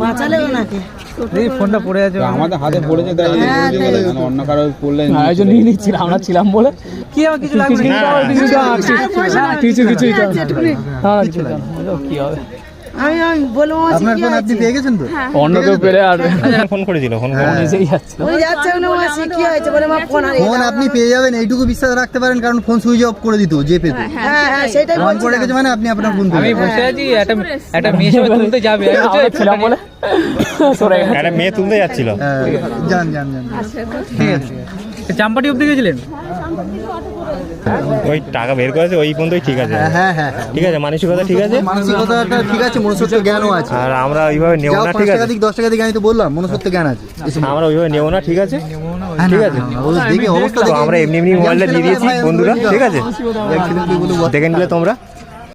বাঁচালে ওনাকে এই ফোনটা পড়ে আছে আমাদের হাতে পড়েছে তাই হ্যাঁ। মানে অন্য কারও পড়লে আয়োজন নিয়ে নিচ্ছি আমরা ছিলাম বলে কি হবে কিছু লাগবে কিছু না কিছু আমি আমি বলব আপনার ফোন আপনি পেয়ে গেছেন তো? অন্য কেউ পেলে আর ফোন করেছিল ফোন হ্যাঁ। নিজেই যাচ্ছে ওই যাচ্ছে ওখানে মাসি কি হয়েছে বলে মা ফোন হারিয়ে ফোন আপনি পেয়ে যাবেন এইটুকু বিশ্বাস রাখতে পারেন কারণ ফোন সুইচ অফ করে দিত যে পেতে। হ্যাঁ হ্যাঁ সেটাই অন বলছি করে রেখেছে মানে আপনি আপনার ফোন আমি বসে আছি একটা একটা মেয়ে তুলতে যাবে। আমি ছিলাম বলে। সরে একটা মেয়ে তুলতে যাচ্ছিল। হ্যাঁ, যান যান যান। ঠিক আছে। চাম্পাটি অব্দি গেছিলেন? ওই টাকা বের করেছে ওই পর্যন্তই ঠিক আছে। হ্যাঁ হ্যাঁ হ্যাঁ হ্যাঁ। ঠিক আছে মানসিকতা ঠিক আছে? মানসিকতাটা ঠিক আছে মনুষ্যত্ব জ্ঞানও আছে। আর আমরা ওইভাবে নেব না ঠিক আছে? দিক দশ টাকা দিক আমি তো বললাম মনুষ্যত্ব জ্ঞান আছে। আমরা ওইভাবে নেব না ঠিক আছে? হ্যাঁ, ঠিক আছে? দেখি অবস্থা তো আমরা এমনি এমনি মোবাইলটা দিয়ে দিয়েছি বন্ধুরা ঠিক আছে? দেখে নিলে তোমরা।